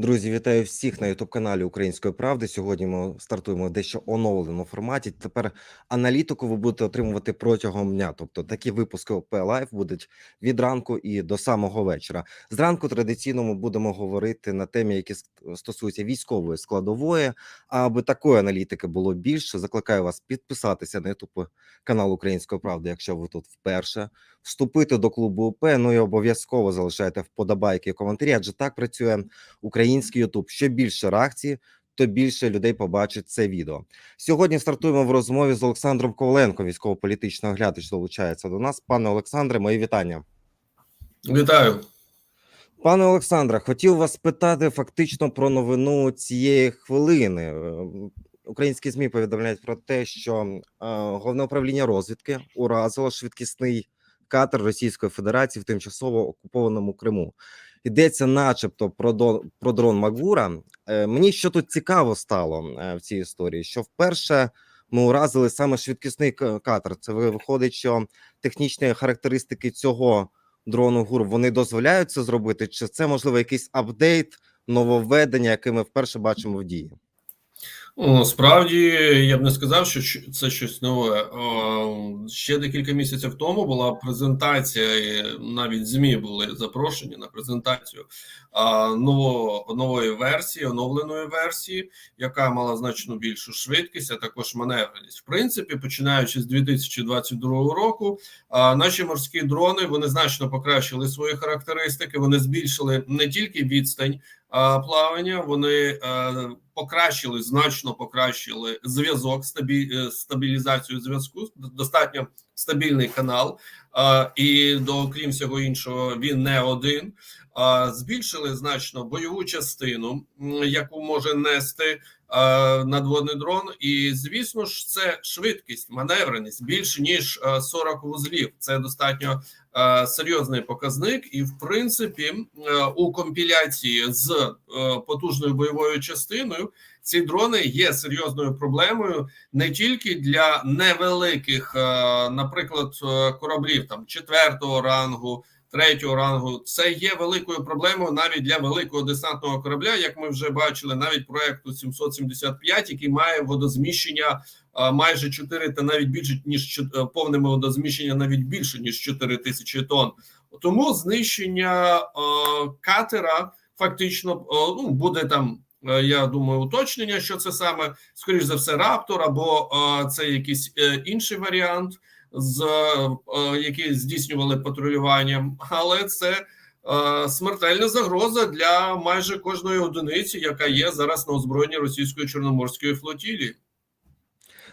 Друзі, вітаю всіх на Ютуб-каналі Української правди. Сьогодні ми стартуємо в дещо оновленому форматі. Тепер аналітику ви будете отримувати протягом дня. Тобто такі випуски ОП Лайф будуть від ранку і до самого вечора. Зранку традиційно ми будемо говорити на темі, які стосуються військової складової. Аби такої аналітики було більше, закликаю вас підписатися на Ютуб канал Української правди, якщо ви тут вперше. Вступити до клубу УП, ну і обов'язково залишайте вподобайки і коментарі, адже так працює український Ютуб. Що більше реакції, то більше людей побачить це відео. Сьогодні стартуємо в розмові з Олександром Коваленко, військово-політичний оглядач, долучається до нас. Пане Олександре, мої вітання. Вітаю. Пане Олександре, хотів вас питати фактично про новину цієї хвилини. Е, Українські змі повідомляють про те, що е, головне управління розвідки уразило швидкісний катер Російської Федерації в тимчасово окупованому Криму. Йдеться, начебто, про до про дрон Магура. Е, мені що тут цікаво стало е, в цій історії, що вперше ми уразили саме швидкісний катер. Це виходить, що технічні характеристики цього дрону ГУР вони дозволяють це зробити? Чи це можливо якийсь апдейт, нововведення, яке ми вперше бачимо в дії? Ну, Справді я б не сказав, що це щось нове. Ще декілька місяців тому була презентація, і навіть ЗМІ були запрошені на презентацію а, ново, нової версії, оновленої версії, яка мала значно більшу швидкість, а також маневреність. В принципі, починаючи з 2022 року, наші морські дрони вони значно покращили свої характеристики. Вони збільшили не тільки відстань плавання, вони е, покращили значно покращили зв'язок, стабі, е, стабілізацію зв'язку. Достатньо стабільний канал, е, і до крім всього іншого, він не один. Е, збільшили значно бойову частину, яку може нести е, надводний дрон. І звісно ж, це швидкість, маневреність більше ніж е, 40 вузлів. Це достатньо е, серйозний показник, і в принципі, е, у компіляції з е, потужною бойовою частиною ці дрони є серйозною проблемою не тільки для невеликих, е, наприклад, е, кораблів там четвертого рангу. Третього рангу це є великою проблемою навіть для великого десантного корабля, як ми вже бачили, навіть проекту 775, який має водозміщення майже 4 та навіть більше ніж е, водозміщення, навіть більше ніж 4 тисячі тонн. Тому знищення катера фактично ну, буде там. е, Я думаю, уточнення, що це саме скоріш за все раптор, або це якийсь е, інший варіант, з е, які здійснювали патрулювання, але це е, смертельна загроза для майже кожної одиниці, яка є зараз на озброєнні російської чорноморської флотілії.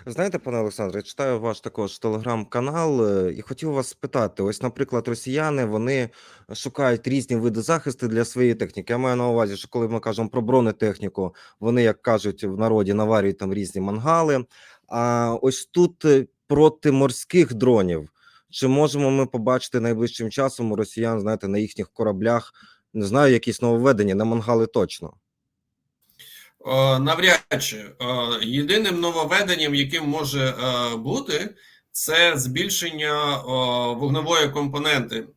Знаєте, пане Олександре, читаю ваш також телеграм-канал е, і хотів вас спитати: ось, наприклад, росіяни вони шукають різні види захисту для своєї техніки. Я маю на увазі, що коли ми кажемо про бронетехніку, вони, як кажуть в народі, наварюють там різні мангали. А ось тут е, проти морських дронів. Чи можемо ми побачити найближчим часом у росіян, знаєте, на їхніх кораблях, не знаю, якісь нововведення, на мангали точно. Е, Навряд чи Е, єдиним нововведенням, яким може е, бути, це збільшення вогневої компоненти,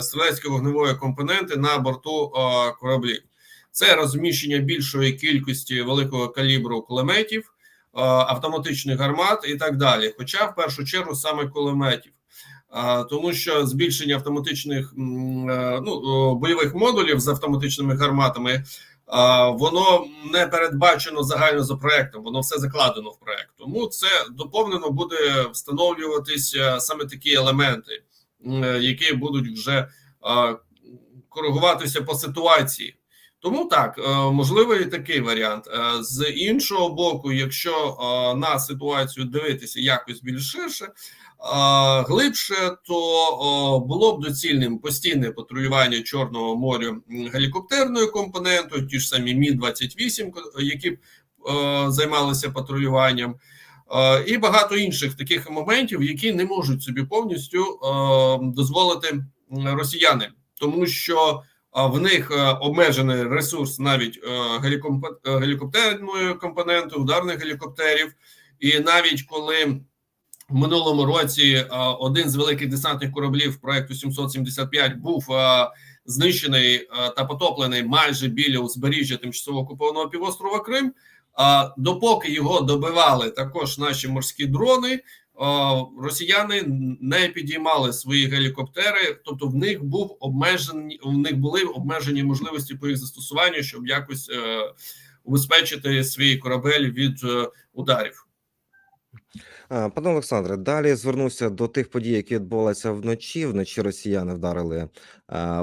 стрілецької вогневої компоненти на борту кораблів. Це розміщення більшої кількості великого калібру кулеметів, автоматичних гармат і так далі. Хоча в першу чергу саме кулеметів. Тому що збільшення автоматичних е, ну, бойових модулів з автоматичними гарматами воно не передбачено загально за проектом, воно все закладено в проект. Тому це доповнено буде встановлюватися саме такі елементи, е, які будуть вже коригуватися по ситуації. Тому так, е, можливий такий варіант. Е, З іншого боку, якщо е, на ситуацію дивитися якось більш ширше, глибше, то було б доцільним постійне патрулювання Чорного моря гелікоптерною компонентою, ті ж самі Мі 28 які б займалися патрулюванням, і багато інших таких моментів, які не можуть собі повністю дозволити росіяни, тому що а в них е, обмежений ресурс навіть е, е, гелікоптерної компоненти, ударних гелікоптерів. І навіть коли в минулому році один з великих десантних кораблів проекту 775 був знищений та потоплений майже біля узбережжя тимчасово окупованого півострова Крим. А допоки його добивали також наші морські дрони, росіяни не підіймали свої гелікоптери, тобто в них був обмежені, в них були обмежені можливості по їх застосуванню, щоб якось е, убезпечити свій корабель від е, ударів. А, Пане Олександре, далі звернуся до тих подій, які відбувалися вночі. Вночі росіяни вдарили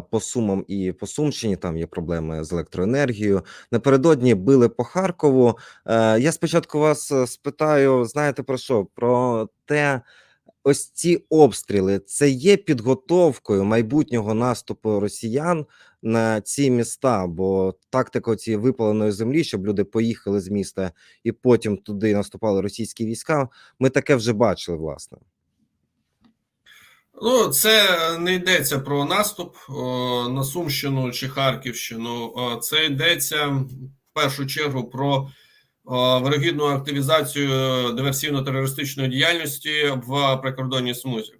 по Сумам і по Сумщині. Там є проблеми з електроенергією. Напередодні били по Харкову. Е, Я спочатку вас е, спитаю: знаєте про що? Про те, ось ці обстріли це є підготовкою майбутнього наступу росіян на ці міста, бо тактика цієї випаленої землі, щоб люди поїхали з міста і потім туди наступали російські війська. Ми таке вже бачили, власне. Ну, це не йдеться про наступ на Сумщину чи Харківщину. Це йдеться в першу чергу про вирогідну активізацію диверсійно-терористичної діяльності в прикордонній смузі.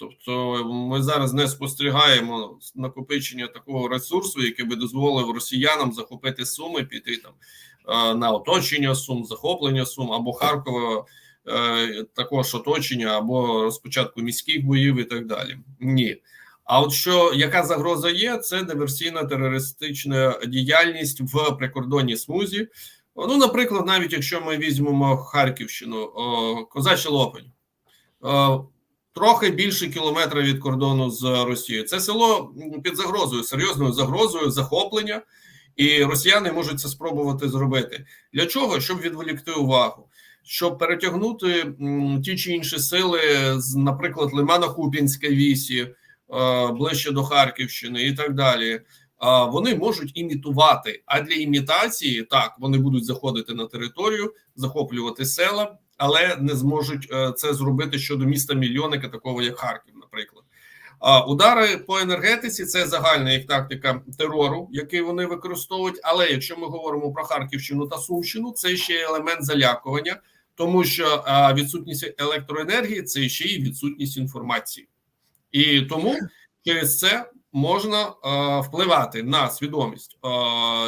Тобто, ми зараз не спостерігаємо накопичення такого ресурсу, який би дозволив росіянам захопити суми, піти там е, на оточення сум, захоплення сум або Харкова. Е, також оточення або розпочатку міських боїв і так далі. Ні. А от що яка загроза є, це диверсійна терористична діяльність в прикордонній смузі. Ну, наприклад, навіть якщо ми візьмемо Харківщину, Козачий Лопень, о, трохи більше кілометра від кордону з Росією. Це село під загрозою, серйозною загрозою захоплення, і росіяни можуть це спробувати зробити. Для чого? Щоб відволікти увагу щоб перетягнути ті чи інші сили з, наприклад, Лимано-Купінська вісі е, ближче до Харківщини і так далі. Вони можуть імітувати. А для імітації так вони будуть заходити на територію, захоплювати села, але не зможуть е, це зробити щодо міста мільйонника, такого як Харків, наприклад. А удари по енергетиці це загальна їх тактика терору, який вони використовують. Але якщо ми говоримо про Харківщину та Сумщину, це ще елемент залякування, тому що відсутність електроенергії це ще й відсутність інформації, і тому через це можна впливати на свідомість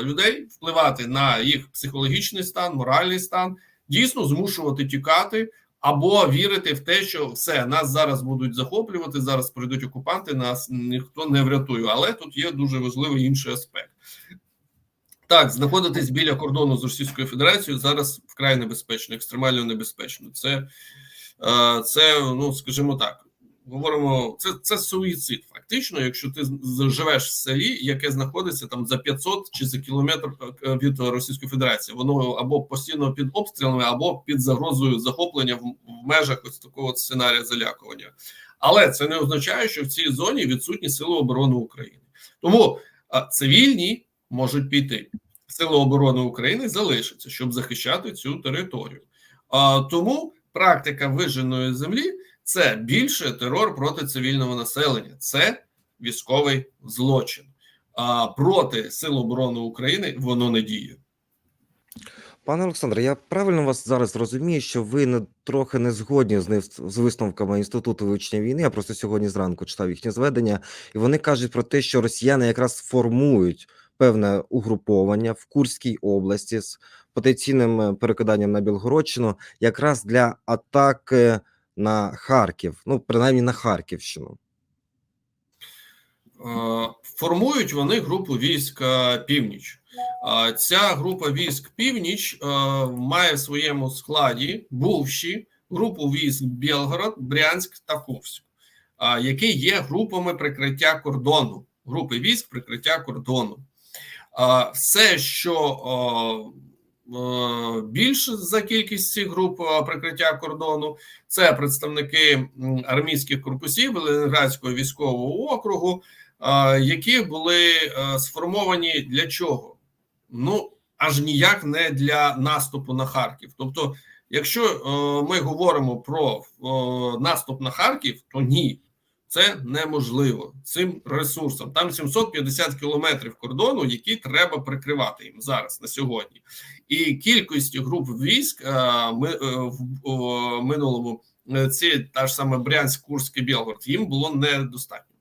людей, впливати на їх психологічний стан, моральний стан, дійсно змушувати тікати. Або вірити в те, що все нас зараз будуть захоплювати. Зараз прийдуть окупанти, нас ніхто не врятує. Але тут є дуже важливий інший аспект. Так, знаходитись біля кордону з Російською Федерацією зараз вкрай небезпечно, екстремально небезпечно. Це, це ну скажімо так, говоримо, це це суїцид. Фактично, якщо ти живеш в селі, яке знаходиться там за 500 чи за кілометр від Російської Федерації, воно або постійно під обстрілами, або під загрозою захоплення в, в межах ось такого сценарія залякування. Але це не означає, що в цій зоні відсутні сили оборони України. Тому цивільні можуть піти. Сили оборони України залишаться, щоб захищати цю територію. А, тому практика виженої землі це більше терор проти цивільного населення, це військовий злочин. А проти Сил оборони України воно не діє. Пане Олександре, я правильно вас зараз розумію, що ви не трохи не згодні з з висновками інституту вивчення війни. Я просто сьогодні зранку читав їхнє зведення, і вони кажуть про те, що росіяни якраз формують певне угруповання в Курській області з потенційним е, перекиданням на Білгородщину, якраз для атаки на Харків, ну принаймні на Харківщину. Е, Формують вони групу військ е, Північ. Ця група військ Північ е, має в своєму складі бувші групу військ Білгород, Брянськ та е, які є групами прикриття кордону, групи військ прикриття кордону. Все, що більше за кількість цих груп е, прикриття кордону, це представники армійських корпусів Ленінградського військового округу, е, які були е, сформовані для чого? Ну аж ніяк не для наступу на Харків. Тобто, якщо е, ми говоримо про е, наступ на Харків, то ні, це неможливо цим ресурсом. Там 750 кілометрів кордону, які треба прикривати їм зараз на сьогодні, і кількості груп військ е, ми е, в минулому е, ці та ж саме Брянськ, Курськ і Білгород їм було недостатньо.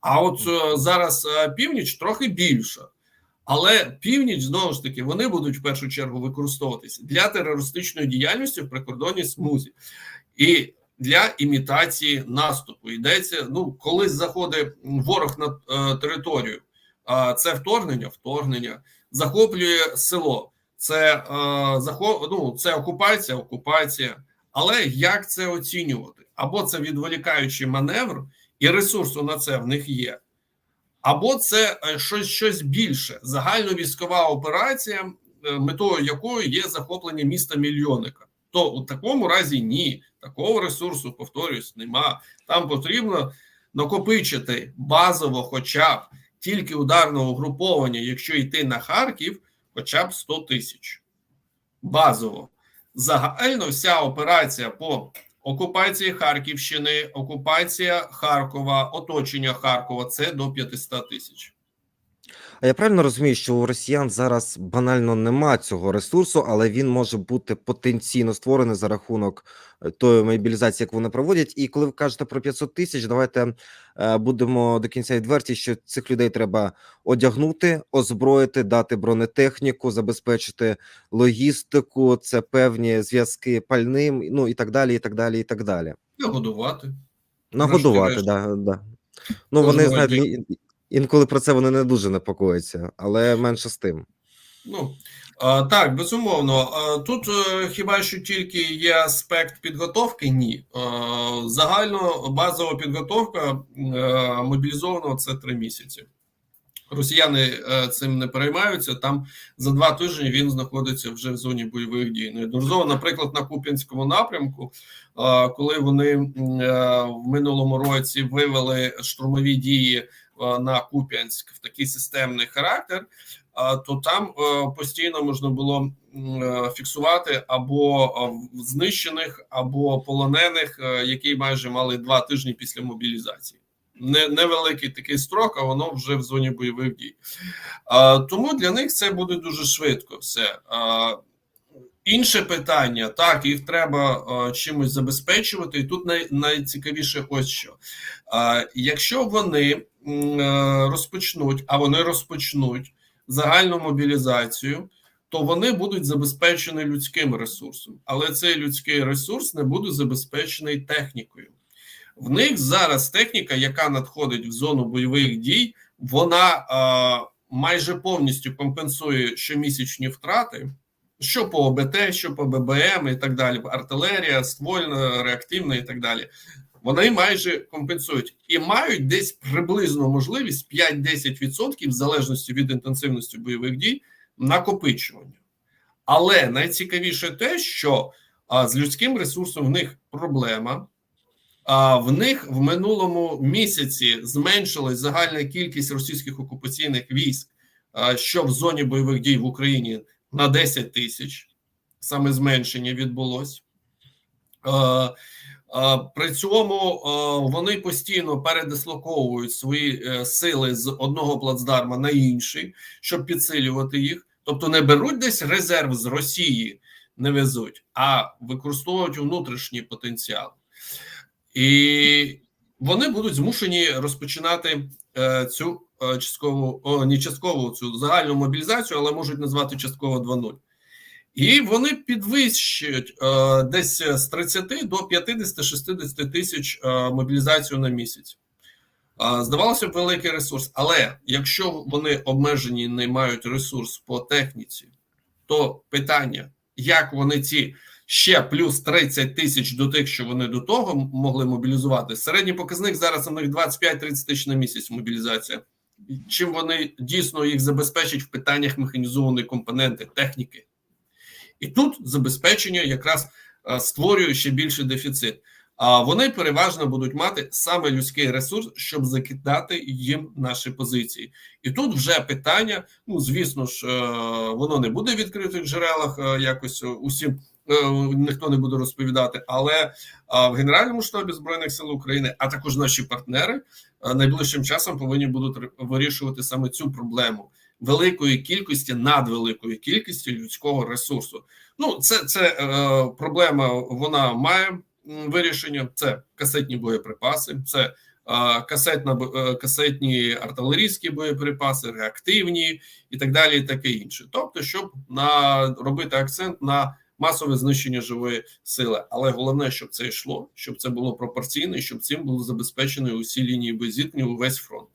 А от зараз північ трохи більша. Але північ знову ж таки вони будуть в першу чергу використовуватися для терористичної діяльності в прикордонній смузі і для імітації наступу. Йдеться, ну коли заходить ворог на е, територію, е, це вторгнення, вторгнення, захоплює село. Це е, захоп, ну, це окупація, окупація. Але як це оцінювати? Або це відволікаючий маневр, і ресурсу на це в них є, або це е, щось щось більше загальновійськова операція, е, метою якої є захоплення міста мільйонника. То у такому разі ні, такого ресурсу, повторюсь, нема. Там потрібно накопичити базово, хоча б тільки ударного угруповання, якщо йти на Харків, хоча б 100 тисяч. Базово. Загально вся операція по окупації Харківщини, окупація Харкова, оточення Харкова це до 500 тисяч. А я правильно розумію, що у росіян зараз банально нема цього ресурсу, але він може бути потенційно створений за рахунок е, тої мобілізації, яку вони проводять. І коли ви кажете про 500 тисяч, давайте е, будемо до кінця відверті, що цих людей треба одягнути, озброїти, дати бронетехніку, забезпечити логістику, це певні зв'язки пальним, ну і так далі, і так далі, і так далі. Нагодувати. Нагодувати, да, да. Ну, Кожного вони знають, інколи про це вони не дуже непокояться, але менше з тим. Ну так, безумовно. Тут е, хіба що тільки є аспект підготовки? Ні. Загально базова підготовка е, мобілізованого це три місяці. Росіяни е, цим не переймаються. Там за два тижні він знаходиться вже в зоні бойових дій. Неодноразово, наприклад, на Куп'янському напрямку, коли вони в минулому році вивели штурмові дії на Куп'янськ в такий системний характер, то там е, постійно можна було е, фіксувати або е, знищених, або полонених, е, які майже мали два тижні після мобілізації. Не, невеликий такий строк, а воно вже в зоні бойових дій. А, тому для них це буде дуже швидко все. А, інше питання: так, їх треба а, чимось забезпечувати, і тут най, найцікавіше ось що. А, якщо вони е, розпочнуть, а вони розпочнуть загальну мобілізацію, то вони будуть забезпечені людським ресурсом, але цей людський ресурс не буде забезпечений технікою. В них зараз техніка, яка надходить в зону бойових дій, вона е, майже повністю компенсує щомісячні втрати, що по ОБТ, що по ББМ і так далі, артилерія, ствольна, реактивна і так далі. Вони майже компенсують і мають десь приблизно можливість 5-10% в залежності від інтенсивності бойових дій накопичування. Але найцікавіше те, що а, з людським ресурсом в них проблема. А в них в минулому місяці зменшилась загальна кількість російських окупаційних військ, а, що в зоні бойових дій в Україні на 10 тисяч. Саме зменшення відбулось. А, При цьому вони постійно передислоковують свої е, сили з одного плацдарма на інший, щоб підсилювати їх. Тобто не беруть десь резерв з Росії, не везуть, а використовують внутрішній потенціал. І вони будуть змушені розпочинати е, цю е, часткову, о, не часткову цю загальну мобілізацію, але можуть назвати частково 2.0. І вони підвищують е, десь з 30 до 50-60 тисяч е, мобілізацію на місяць. Е, здавалося б, великий ресурс, але якщо вони обмежені не мають ресурс по техніці, то питання, як вони ці ще плюс 30 тисяч до тих, що вони до того могли мобілізувати. Середній показник зараз у них 25-30 тисяч на місяць мобілізація. Чим вони дійсно їх забезпечать в питаннях механізованої компоненти техніки? І тут забезпечення якраз е, створює ще більший дефіцит. А вони переважно будуть мати саме людський ресурс, щоб закидати їм наші позиції. І тут вже питання: ну звісно ж, е, воно не буде в відкритих джерелах е, якось усім. Ніхто не буде розповідати, але в Генеральному штабі збройних сил України, а також наші партнери найближчим часом повинні будуть вирішувати саме цю проблему великої кількості, надвеликої кількості людського ресурсу. Ну, це, це е, проблема, вона має вирішення. Це касетні боєприпаси, це а, касетна е, касетні артилерійські боєприпаси, реактивні і так далі, і таке інше. Тобто, щоб на робити акцент на масове знищення живої сили, але головне, щоб це йшло, щоб це було пропорційно, і щоб цим було забезпечено усі лінії боєзіткнення увесь фронт.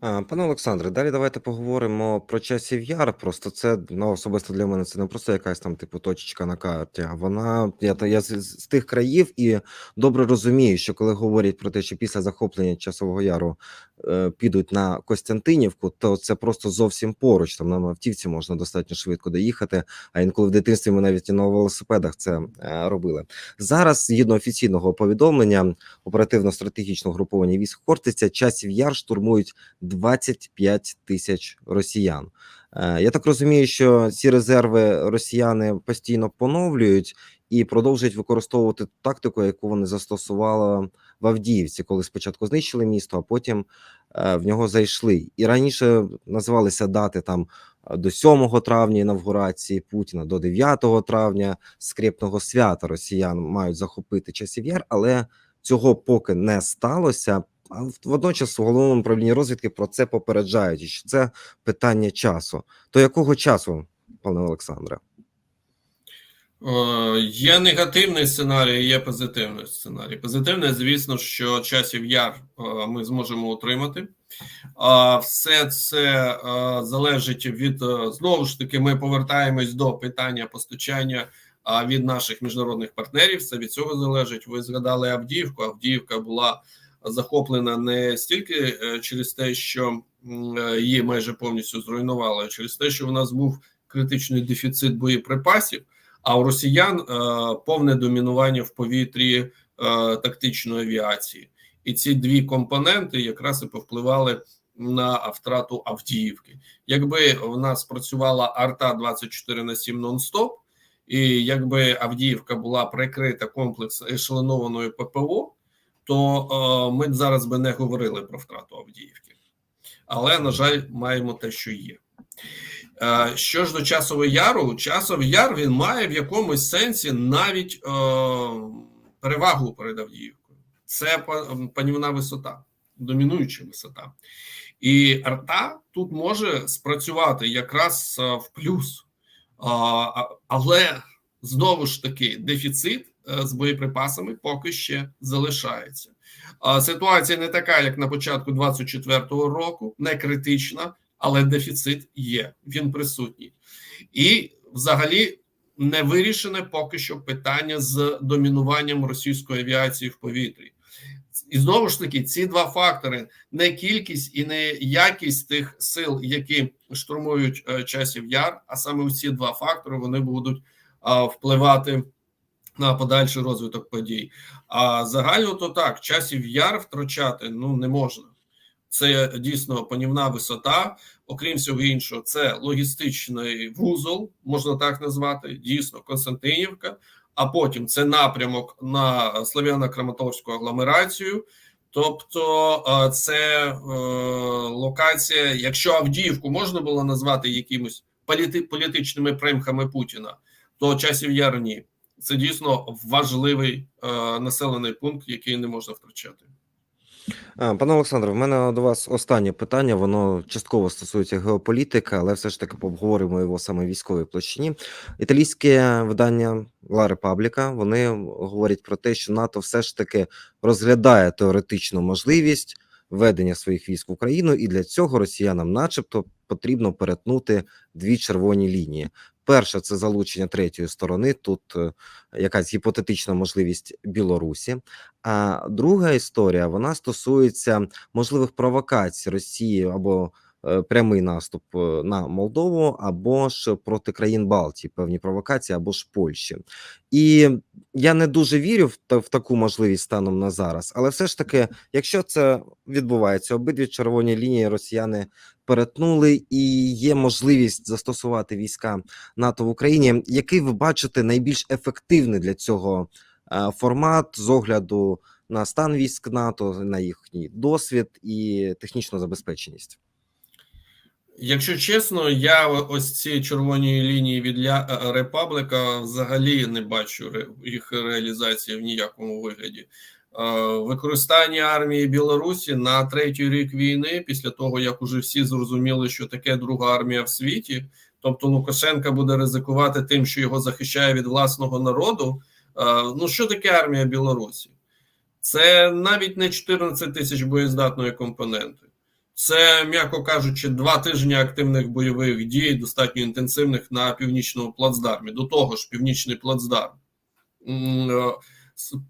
Пане Олександре, далі давайте поговоримо про часів яр. Просто це ну, особисто для мене це не просто якась там типу точечка на карті. Вона я та я з, з тих країв і добре розумію, що коли говорять про те, що після захоплення часового яру е, підуть на Костянтинівку, то це просто зовсім поруч. Там на автівці можна достатньо швидко доїхати. А інколи в дитинстві ми навіть і на велосипедах це е, робили. Зараз, згідно офіційного повідомлення, оперативно-стратегічного груповання військ Хортиця, часів яр штурмують 25 тисяч росіян. Е, Я так розумію, що ці резерви росіяни постійно поновлюють і продовжують використовувати тактику, яку вони застосували в Авдіївці, коли спочатку знищили місто, а потім е, в нього зайшли. І раніше називалися дати там е, до 7 травня інавгурації Путіна, до 9 травня скрепного свята росіян мають захопити часів яр, але цього поки не сталося. А водночас у головному управлінні розвідки про це попереджають, що це питання часу. То якого часу, пане Олександре? Е, Є негативний сценарій, є позитивний сценарій. Позитивний, звісно, що часів яр е, ми зможемо отримати. А все це е, залежить від знову ж таки. Ми повертаємось до питання постачання від наших міжнародних партнерів. Це від цього залежить. Ви згадали Авдіївку. Авдіївка була захоплена не стільки е, через те, що е, її майже повністю зруйнували, а через те, що в нас був критичний дефіцит боєприпасів. А у росіян е, повне домінування в повітрі тактичної авіації, і ці дві компоненти якраз і повпливали на втрату Авдіївки. Якби в нас працювала арта 24 на 7 нон-стоп, і якби Авдіївка була прикрита комплекс ешелонованої ППО, то е, ми зараз би не говорили про втрату Авдіївки. Але на жаль, маємо те, що є. Е, Що ж до часового яру, часовий яр він має в якомусь сенсі навіть е, перевагу перед Авдіївкою. Це панівна висота, домінуюча висота. І арта тут може спрацювати якраз в плюс. Але знову ж таки дефіцит з боєприпасами поки ще залишається. Ситуація не така, як на початку 24-го року, не критична, але дефіцит є, він присутній. І взагалі не вирішене поки що питання з домінуванням російської авіації в повітрі. І знову ж таки, ці два фактори: не кількість і не якість тих сил, які штурмують е, часів яр, а саме ці два фактори вони будуть впливати на подальший розвиток подій. А загально то так, часів яр втрачати ну не можна. Це дійсно панівна висота. Окрім всього іншого, це логістичний вузол, можна так назвати. Дійсно, Константинівка. А потім це напрямок на Слов'яно-Краматорську агломерацію. Тобто, е, це е, локація. Якщо Авдіївку можна було назвати якимось політи, політичними примхами Путіна, то часів яр ні. Це дійсно важливий е, населений пункт, який не можна втрачати. Пане Олександре, в мене до вас останнє питання. Воно частково стосується геополітики, але все ж таки поговоримо його саме військовій площині. Італійське видання La Repubblica, вони говорять про те, що НАТО все ж таки розглядає теоретичну можливість введення своїх військ в Україну, і для цього росіянам, начебто, потрібно перетнути дві червоні лінії. Перша це залучення третьої сторони. Тут е, якась гіпотетична можливість Білорусі. А друга історія вона стосується можливих провокацій Росії або е, прямий наступ е, на Молдову, або ж проти країн Балтії, певні провокації, або ж Польщі. І я не дуже вірю в, в таку можливість станом на зараз, але все ж таки, якщо це відбувається, обидві червоні лінії росіяни перетнули, і є можливість застосувати війська НАТО в Україні. Який ви бачите найбільш ефективний для цього е, формат з огляду на стан військ НАТО, на їхній досвід і технічну забезпеченість? Якщо чесно, я ось ці червоні лінії від Ля- Репаблика взагалі не бачу їх реалізації в ніякому вигляді. Використання армії Білорусі на третій рік війни, після того як уже всі зрозуміли, що таке друга армія в світі. Тобто Лукашенка буде ризикувати тим, що його захищає від власного народу. Е, Ну що таке армія Білорусі? Це навіть не 14 тисяч боєздатної компоненти. Це, м'яко кажучи, два тижні активних бойових дій, достатньо інтенсивних на північному плацдармі. До того ж, північний плацдарм.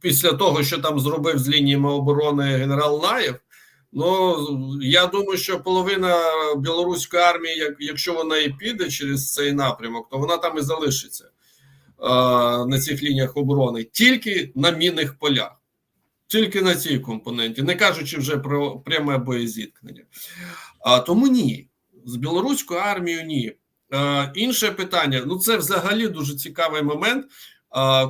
Після того, що там зробив з лініями оборони генерал Наєв, ну я думаю, що половина білоруської армії, як, якщо вона і піде через цей напрямок, то вона там і залишиться е, на цих лініях оборони, тільки на мінних полях. Тільки на цій компоненті, не кажучи вже про пряме боєзіткнення. А тому ні. З білоруською армією ні. Е, інше питання: ну це взагалі дуже цікавий момент,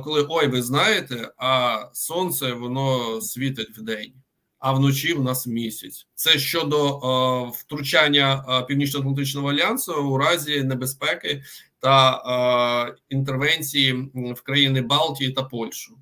коли ой, ви знаєте, а сонце воно світить вдень, а вночі в нас місяць. Це щодо втручання Північно-Атлантичного альянсу у разі небезпеки та інтервенції в країни Балтії та Польщу.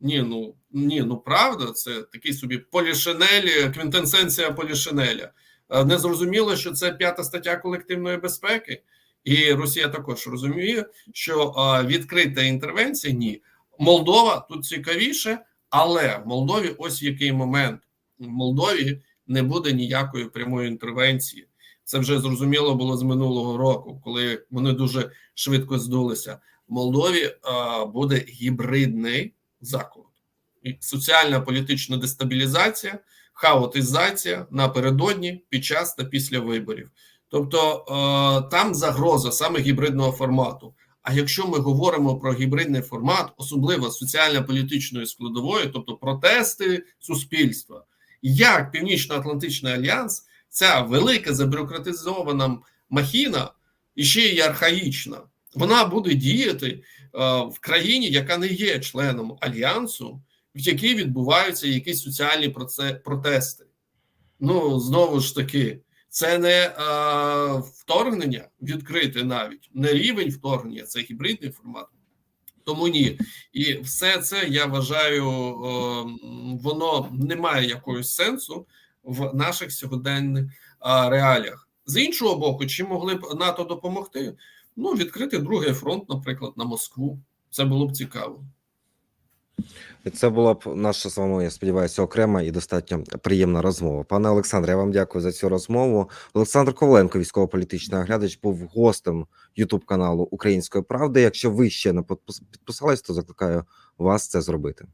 Ні, ну ні, ну правда, це такий собі полішинелі, квінтенсенція полішинеля. Е, Не зрозуміло, що це п'ята стаття колективної безпеки, і Росія також розуміє, що відкрита інтервенція ні. Молдова тут цікавіше, але в Молдові ось який момент. В Молдові не буде ніякої прямої інтервенції. Це вже зрозуміло було з минулого року, коли вони дуже швидко здулися. В Молдові е, буде гібридний заклад. І соціальна політична дестабілізація, хаотизація напередодні, під час та після виборів. Тобто е, там загроза саме гібридного формату. А якщо ми говоримо про гібридний формат, особливо соціально-політичної складової, тобто протести суспільства, як Північно-Атлантичний альянс, ця велика забюрократизована махіна і ще й архаїчна, вона буде діяти е, в країні, яка не є членом альянсу, в якій відбуваються якісь соціальні протести. Ну знову ж таки, це не е, вторгнення відкрите навіть не рівень вторгнення, це гібридний формат. Тому ні, і все це я вважаю, е, воно не має якогось сенсу в наших сьогоденних е, реаліях. З іншого боку, чи могли б НАТО допомогти? Ну, відкрити другий фронт, наприклад, на Москву. Це було б цікаво. Це була б наша з вами, я сподіваюся, окрема і достатньо приємна розмова. Пане Олександре, я вам дякую за цю розмову. Олександр Коваленко, військово-політичний оглядач, був гостем Ютуб каналу Української правди. Якщо ви ще не підпис- підписались, то закликаю вас це зробити.